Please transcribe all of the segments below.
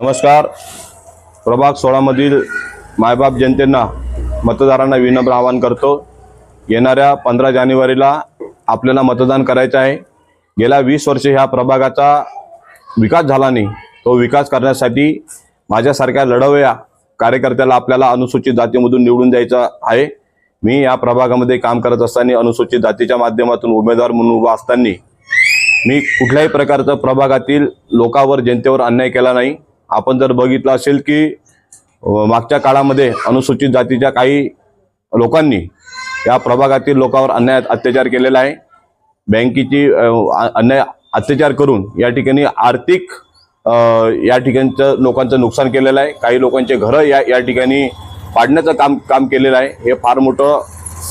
नमस्कार. प्रभाग सोळामधील मायबाप जनतेंना मतदारांना विनम्र आवाहन करतो. येणाऱ्या पंधरा जानेवारीला आपल्याला मतदान करायचं आहे. गेल्या वीस वर्ष ह्या प्रभागाचा विकास झाला नाही. तो विकास करण्यासाठी माझ्यासारख्या लढवया कार्यकर्त्याला आपल्याला अनुसूचित जातीमधून निवडून द्यायचं आहे. मी या प्रभागामध्ये काम करत असताना अनुसूचित जातीच्या माध्यमातून उमेदवार म्हणून उभा असताना मी कुठल्याही प्रकारचं प्रभागातील लोकांवर जनतेवर अन्याय केला नाही. आपण जर बघितलं असेल की मागच्या काळामध्ये अनुसूचित जातीच्या काही लोकांनी या प्रभागातील लोकांवर अन्याय अत्याचार केलेला आहे. बँकेची अन्याय अत्याचार करून या ठिकाणी आर्थिक या ठिकाणचं लोकांचं नुकसान केलेलं आहे. काही लोकांचे घरं या या ठिकाणी पाडण्याचं काम काम केलेलं आहे. हे फार मोठं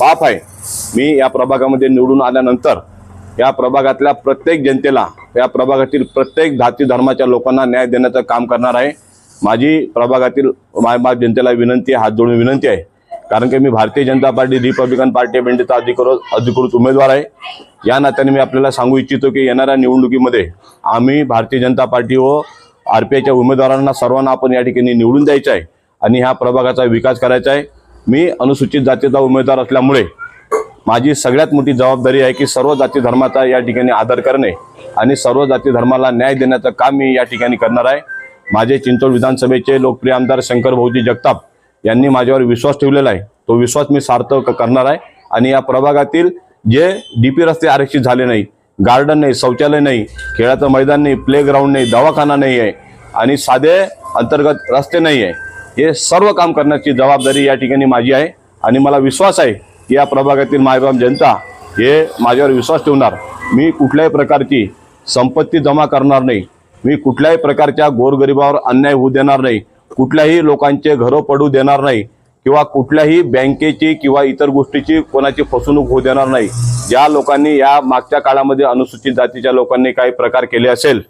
पाप आहे. मी या प्रभागामध्ये निवडून आल्यानंतर या प्रभागातल्या प्रत्येक जनतेला या प्रभागातील प्रत्येक जाती धर्माच्या लोकांना न्याय देण्याचं काम करणार आहे. माझी प्रभागातील मा जनतेला विनंती आहे हात जोडून विनंती आहे. कारण की मी Bharatiya Janata party Republican party of इंडियाचा अधिकृत अधिकृत उमेदवार आहे. या नात्याने मी आपल्याला सांगू इच्छितो की येणाऱ्या निवडणुकीमध्ये आम्ही भारतीय जनता पार्टी व आर पी आयच्या उमेदवारांना सर्वांना आपण या ठिकाणी निवडून द्यायचं आहे आणि ह्या प्रभागाचा विकास करायचा आहे. मी अनुसूचित जातीचा उमेदवार असल्यामुळे माझी सगळ्यात मोठी जबाबदारी आहे की सर्व जाती धर्माचा या ठिकाणी आदर करणे आणि सर्व जाती धर्माला न्याय देण्याचं काम मी या ठिकाणी करणार आहे. माझे चिंचवड विधानसभेचे लोकप्रिय आमदार शंकर भाऊजी जगताप यांनी माझ्यावर विश्वास ठेवलेला आहे. तो विश्वास मी सार्थक करणार आहे आणि या प्रभागातील जे डीपी रस्ते आरक्षित झाले नाही गार्डन नाही शौचालय नाही खेळाचं मैदान नाही प्लेग्राऊंड नाही दवाखाना नाही आहे आणि साधे अंतर्गत रस्ते नाही आहे हे सर्व काम करण्याची जबाबदारी या ठिकाणी माझी आहे आणि मला विश्वास आहे या प्रभागातील मायबाप जनता हे माझ्यावर विश्वास ठेवणार. मी कुठल्याही प्रकारची संपत्ती जमा करणार नाही. मी कुठल्याही प्रकारच्या गोरगरिबावर अन्याय होऊ देणार नाही. कुठल्याही लोकांचे घरं पडू देणार नाही किंवा कुठल्याही बँकेची किंवा इतर गोष्टीची कोणाची फसवणूक होऊ देणार नाही. ज्या लोकांनी या मागच्या काळामध्ये अनुसूचित जातीच्या लोकांनी काही प्रकार केले असेल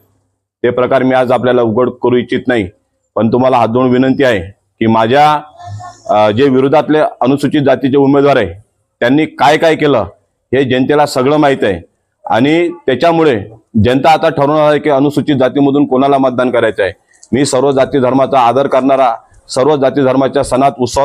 ते प्रकार मी आज आपल्याला उघड करू इच्छित नाही. पण तुम्हाला हात धुवून विनंती आहे की माझ्या जे विरोधातले अनुसूचित जातीचे उमेदवार आहे त्यांनी काय काय केलं हे जनतेला सगळं माहीत आहे. आणि त्याच्यामुळे जनता आता ठरवणार आहे की अनुसूचित जातीमधून कोणाला मतदान करायचं आहे. मी सर्व जाती धर्माचा आदर करणारा सर्व जाती धर्माच्या सणात उत्सव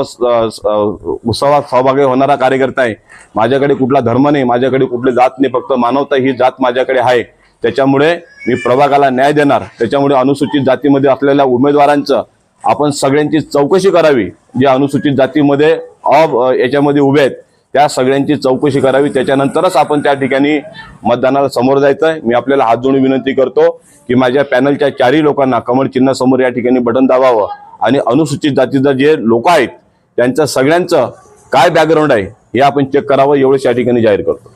उत्सवात सहभागी होणारा कार्यकर्ता आहे. माझ्याकडे कुठला धर्म नाही माझ्याकडे कुठली जात नाही फक्त मानवता ही जात माझ्याकडे आहे. त्याच्यामुळे मी प्रभागाला न्याय देणार. त्याच्यामुळे अनुसूचित जातीमध्ये असलेल्या उमेदवारांचं आपण सगळ्यांची चौकशी करावी. जे अनुसूचित जातीमध्ये अब अ, याच्यामध्ये उभे आहेत त्या सगळ्यांची चौकशी करावी. त्याच्यानंतरच आपण त्या ठिकाणी मतदानाला समोर जायचं आहे मी आपल्याला हात जोडून विनंती करतो की माझ्या पॅनलच्या चारही लोकांना कमळ चिन्हासमोर या ठिकाणी बटन दाबावं आणि अनुसूचित जातीचं जे लोक आहेत त्यांचं सगळ्यांचं काय बॅकग्राऊंड आहे हे आपण चेक करावं. एवढंच या ठिकाणी जाहीर करतो.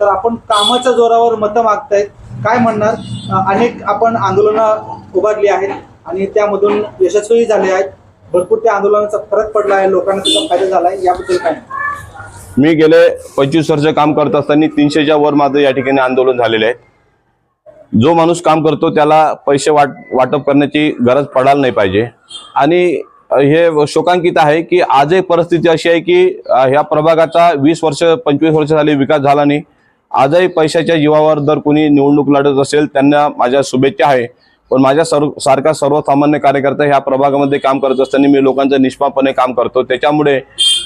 तर आपण कामाच्या जोरावर मतं मागतायत. काय म्हणणार? अनेक आपण आंदोलनं उभारली आहेत आणि त्यामधून यशस्वी झाले आहेत. भरपूर त्या आंदोलनाचा फरक पडला आहे. लोकांना त्याचा फायदा झाला आहे. याबद्दल काय मी गेले पंचवीस वर्ष काम करत असताना तीनशेच्या वर माझं या ठिकाणी आंदोलन झालेलं आहे. जो माणूस काम करतो त्याला पैसे वाट वाटप करण्याची गरज पडायला नाही पाहिजे. आणि हे शोकांकित आहे की आजही परिस्थिती अशी आहे की ह्या प्रभागाचा वीस वर्ष पंचवीस वर्ष झाली विकास झाला नाही. आजही पैशाच्या जीवावर जर कोणी निवडणूक लढत असेल त्यांना माझ्या शुभेच्छा आहे. पण माझ्या सर्व सारखा सर्वसामान्य कार्यकर्ता ह्या प्रभागामध्ये काम करत असताना मी लोकांचं निष्पापणे काम करतो. त्याच्यामुळे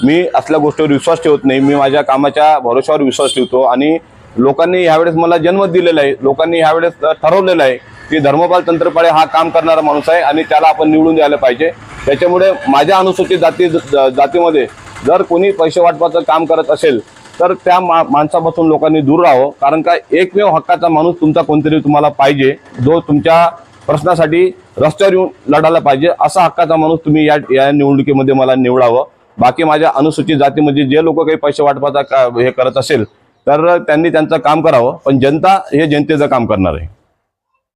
मी असल्या गोष्टीवर विश्वास ठेवत नाही. मी माझ्या कामाच्या भरोशावर विश्वास ठेवतो आणि लोकांनी यावेळेस मला जन्म दिलेला आहे. लोकांनी यावेळेस ठरवलेलं आहे की धर्मपाल तंत्रपाळे हा काम करणारा माणूस आहे आणि त्याला आपण निवडून द्यायला पाहिजे. त्याच्यामुळे माझ्या अनुसूचित जाती जातीमध्ये जर कोणी पैसे वाटपाचं काम करत असेल तर त्या मा माणसापासून लोकांनी दूर राहावं. कारण का एकमेव हक्काचा माणूस तुमचा कोणतरी तुम्हाला पाहिजे जो तुमच्या प्रश्नासाठी रस्त्यावर येऊन लढायला पाहिजे असा हक्काचा माणूस तुम्ही या या निवडणुकीमध्ये मला निवडावं. बाकी माझ्या अनुसूचित जातीमध्ये जे लोक काही पैसे वाटपाचा का हे करत असेल तर त्यांनी त्यांचं काम करावं. पण जनता हे जनतेचं काम करणार आहे.